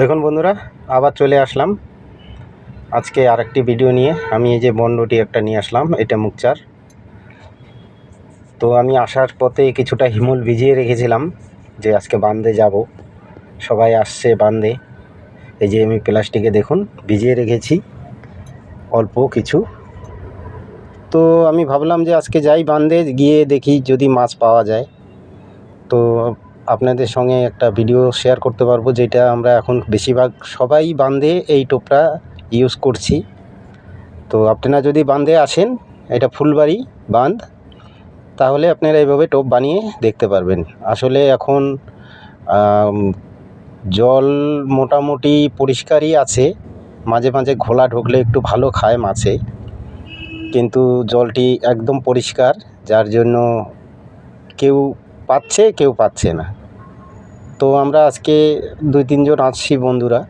দেখুন বন্ধুরা, আবার চলে আসলাম। আজকে আরেকটি ভিডিও নিয়ে আমি এই যে বন্ডটি একটা নিয়ে আসলাম, এটা মুকচার তো আমি আসার পথে কিছুটা হিমুল ভিজিয়ে রেখেছিলাম যে আজকে বান্দে যাব। সবাই আসছে বান্দে। এই যে আমি প্লাস্টিকে দেখুন, ভিজিয়ে রেখেছি অল্প কিছু। তো আমি ভাবলাম যে আজকে যাই বান্দে, গিয়ে দেখি যদি মাছ পাওয়া যায়। তো আপনাদের সঙ্গে একটা ভিডিও শেয়ার করতে পারব, যেটা আমরা এখন বেশিরভাগ সবাই বান্দে এই টোপটা ইউজ করছি। তো আপনারা যদি বান্দে আসেন, এটা ফুলবাড়ি বাঁধ তাহলে আপনারা এইভাবে টোপ বানিয়ে দেখতে পারবেন। আসলে এখন জল মোটামুটি পরিষ্কারই আছে, মাঝে মাঝে ঘোলা ঢুকলে একটু ভালো খায় মাছে, কিন্তু জলটি একদম পরিষ্কার, যার জন্য কেউ পাচ্ছে, কেউ পাচ্ছে না। তো আমরা আজকে দুই তিনজন আসছি বন্ধুরা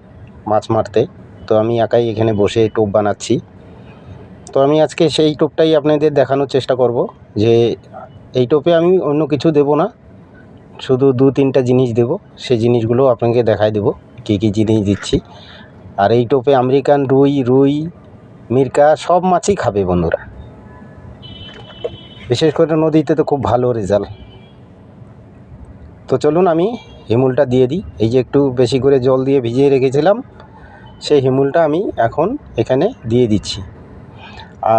মাছ মারতে। তো আমি একাই এখানে বসে টোপ বানাচ্ছি। তো আমি আজকে সেই টোপটাই আপনাদের দেখানোর চেষ্টা করব যে এই টোপে আমি অন্য কিছু দেব না। শুধু দু তিনটা জিনিস দেব। সেই জিনিসগুলো আপনাকে দেখাই দেব কী কী জিনিস দিচ্ছি। আর এই টোপে আমেরিকান রুই রুই, মিরকা সব মাছই খাবে বন্ধুরা। বিশেষ করে নদীতে তো খুব ভালো রেজাল্ট তো চলুন আমি হিমুলটা দিয়ে দিই। এই যে একটু বেশি করে জল দিয়ে ভিজিয়ে রেখেছিলাম, সেই হিমুলটা আমি এখন এখানে দিয়ে দিচ্ছি।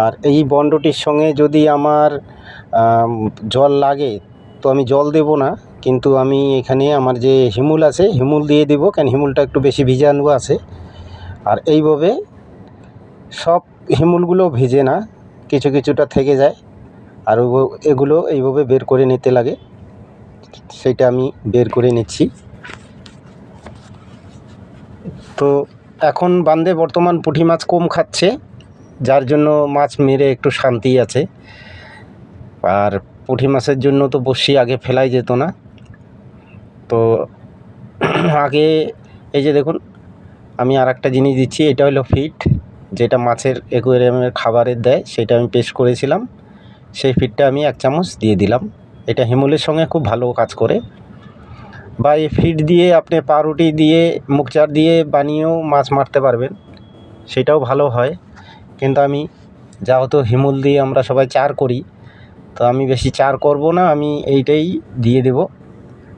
আর এই বন্ডটির সঙ্গে যদি আমার জল লাগে, তো আমি জল দেব না, কিন্তু আমি এখানে আমার যে হিমুল আছে, হিমুল দিয়ে দেবো, কেন হিমুলটা একটু বেশি ভিজানো আছে। আর এইভাবে সব হিমুলগুলো ভেজে না, কিছু কিছুটা থেকে যায়, আর এগুলো এইভাবে বের করে নিতে লাগে। সেটা আমি বের করে নিচ্ছি। তো এখন বান্দে বর্তমান পুঁটি মাছ কম খাচ্ছে, যার জন্য মাছ মেরে একটু শান্তি আছে। আর পুঁটি মাছের জন্য তো বসি, আগে ফেলাই যেত না। তো আগে এই যে দেখুন, আমি আর একটা জিনিস দিচ্ছি, এটা হলো ফিট, যেটা মাছের অ্যাকোয়ারিয়ামের খাবারের দেয়, সেটা আমি পেস্ট করেছিলাম। সেই ফিটটা আমি এক চামচ দিয়ে দিলাম। এটা হিমুলের সঙ্গে খুব ভালো কাজ করে। বা এই ফিড দিয়ে আপনি পাউরুটি দিয়ে মুখচার দিয়ে বানিয়েও মাছ মারতে পারবেন। সেটাও ভালো হয়। কিন্তু আমি যেহেতু হিমুল দিয়ে আমরা সবাই চার করি, তো আমি বেশি চার করব না, আমি এইটাই দিয়ে দেব।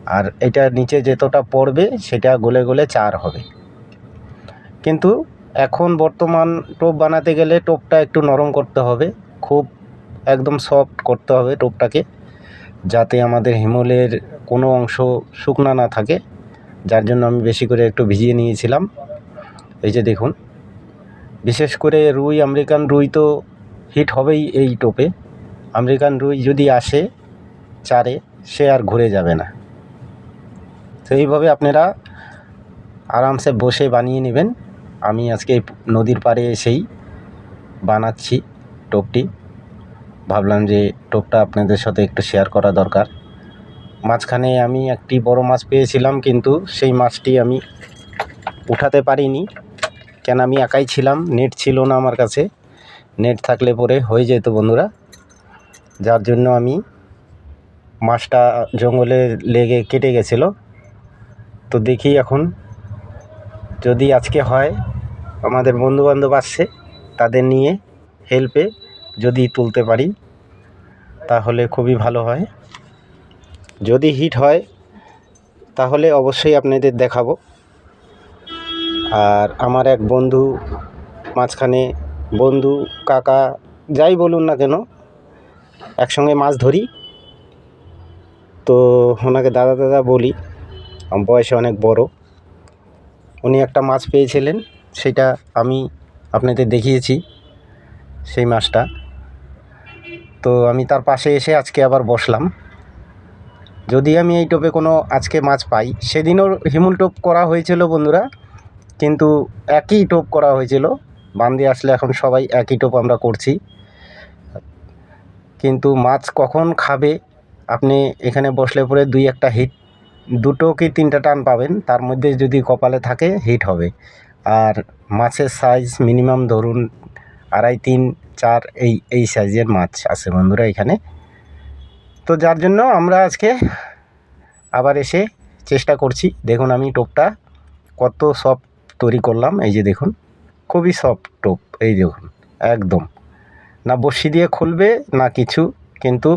আর এটা নিচে যতটা পড়বে, সেটা গলে গলে চার হবে। কিন্তু এখন বর্তমান টোপ বানাতে গেলে টোপটা একটু নরম করতে হবে। খুব একদম সফট করতে হবে টোপটাকে। যাতে আমাদের হিমলের কোনো অংশ শুকনা না থাকে, যার জন্য আমি বেশি করে একটু ভিজিয়ে নিয়েছিলাম। এই যে দেখুন, বিশেষ করে রুই, আমেরিকান রুই তো হিট হবেই এই টোপে। আমেরিকান রুই যদি আসে চারে, সে আর ঘুরে যাবে না। তো এইভাবে আপনারা আরামসে বসে বানিয়ে নেবেন। আমি আজকে নদীর পাড়ে এসেই বানাচ্ছি টোপটি। ভাবলাম যে টোপটা আপনাদের সাথে একটু শেয়ার করা দরকার। মাঝখানে আমি একটি বড় মাছ পেয়েছিলাম, কিন্তু সেই মাছটি আমি উঠাতে পারিনি। কেন আমি একাই ছিলাম নেট ছিল না আমার কাছে। নেট থাকলে পরে হয়ে যেত বন্ধুরা। যার জন্য আমি মাছটা জঙ্গলে লেগে কেটে গেছিল। তো দেখি এখন যদি আজকে হয়, আমাদের বন্ধুবান্ধব আসছে, তাদের নিয়ে হেল্পে যদি তুলতে পারি, তাহলে খুবই ভালো হয়। যদি হিট হয়, তাহলে অবশ্যই আপনাদের দেখাবো। আর আমার এক বন্ধু, মাঝখানে বন্ধু, কাকা, যাই বলুন না কেন, একসঙ্গে মাছ ধরি। তো ওনাকে দাদা দাদা বলি বয়সে অনেক বড়। উনি একটা মাছ পেয়েছিলেন, সেটা আমি আপনাদের দেখিয়েছি, সেই মাছটা। তো আমি তার পাশে এসে আজকে আবার বসলাম। যদি আমি এই টোপে কোনো আজকে মাছ পাই, সেদিনও হিমুল টোপ করা হয়েছিল বন্ধুরা, কিন্তু একই টোপ করা হয়েছিল। বান্দে আসলে এখন সবাই একই টোপ আমরা করছি। কিন্তু মাছ কখন খাবে, আপনি এখানে বসলে পরে দুই একটা হিট দুটো কি তিনটা টান পাবেন, তার মধ্যে যদি কপালে থাকে হিট হবে। আর মাছের সাইজ মিনিমাম ধরুন আড়াই, তিন, চার, এই এই সাইজের মাছ আছে বন্ধুরা এখানে। তো যার জন্য আমরা আজকে আবার এসে চেষ্টা করছি। দেখুন আমি টোপটা কত সফট তৈরি করলাম, এই যে দেখুন, খুবই সফট টোপ, এই দেখুন, একদম। না বড়শি দিয়ে খুলবে না কিছু, কিন্তু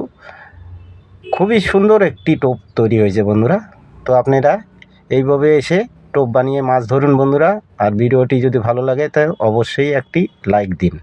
খুবই সুন্দর একটি টোপ তৈরি হয়েছে বন্ধুরা। তো আপনারা এইভাবে এসে টোপ বানিয়ে মাছ ধরুন বন্ধুরা। আর ভিডিওটি যদি ভালো লাগে তাহলে অবশ্যই একটি লাইক দিন।